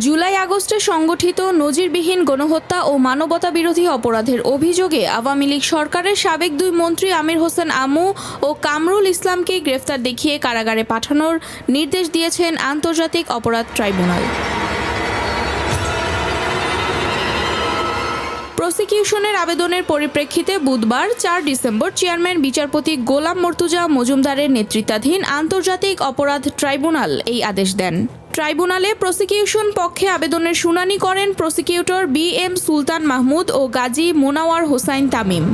জুলাই আগস্টে সংগঠিত নজিরবিহীন গণহত্যা ও মানবতা বিরোধী অপরাধের অভিযোগে আওয়ামী লীগ সরকারের সাবেক দুই মন্ত্রী আমির হোসেন আমু ও কামরুল ইসলামকে গ্রেফতার দেখিয়ে কারাগারে পাঠানোর নির্দেশ দিয়েছেন আন্তর্জাতিক অপরাধ ট্রাইব্যুনাল। প্রসিকিউশনের আবেদনের পরিপ্রেক্ষিতে বুধবার চার ডিসেম্বর চেয়ারম্যান, বিচারপতি গোলাম মর্তুজা মজুমদারের নেতৃত্বাধীন আন্তর্জাতিক অপরাধ ট্রাইব্যুনাল এই আদেশ দেন। ট্রাইব্যুনালে প্রসিকিউশন পক্ষে আবেদনের শুনানি করেন prosecutor B M Sultan Mahmud ও গাজী মোনাওয়ার হোসাইন তামিম।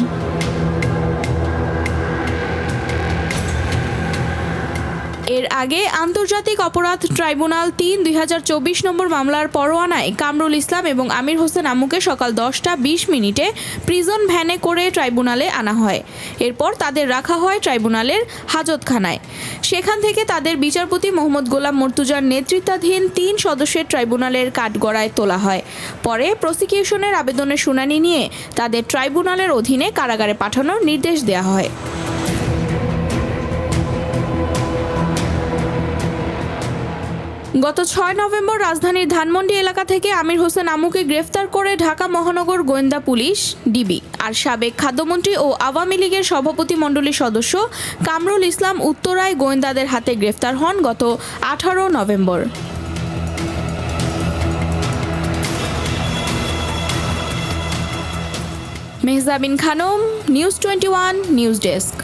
এর আগে আন্তর্জাতিক অপরাধ ট্রাইব্যুনাল তিন, দুই নম্বর মামলার পরোয়ানায় কামরুল ইসলাম এবং আমির হোসেন আমুকে সকাল দশটা বিশ মিনিটে প্রিজন ভ্যানে করে ট্রাইব্যুনালে আনা হয়। এরপর তাদের রাখা হয় ট্রাইব্যুনালের হাজতখানায়। সেখান থেকে তাদের বিচারপতি মোহাম্মদ গোলাম মর্তুজার নেতৃত্বাধীন তিন সদস্যের ট্রাইব্যুনালের কাঠগড়ায় তোলা হয়। পরে প্রসিকিউশনের আবেদনের শুনানি নিয়ে তাদের ট্রাইব্যুনালের অধীনে কারাগারে পাঠানোর নির্দেশ দেওয়া হয়। গত ছয় নভেম্বর রাজধানীর ধানমন্ডি এলাকা থেকে আমির হোসেন আমুকে গ্রেফতার করে ঢাকা মহানগর গোয়েন্দা পুলিশ, ডিবি। আর সাবেক খাদ্যমন্ত্রী ও আওয়ামী লীগের সভাপতি মণ্ডলীর সদস্য কামরুল ইসলাম উত্তরায় গোয়েন্দাদের হাতে গ্রেফতার হন গত আঠারো November. Mehjabin Khanam, news twenty one, news desk.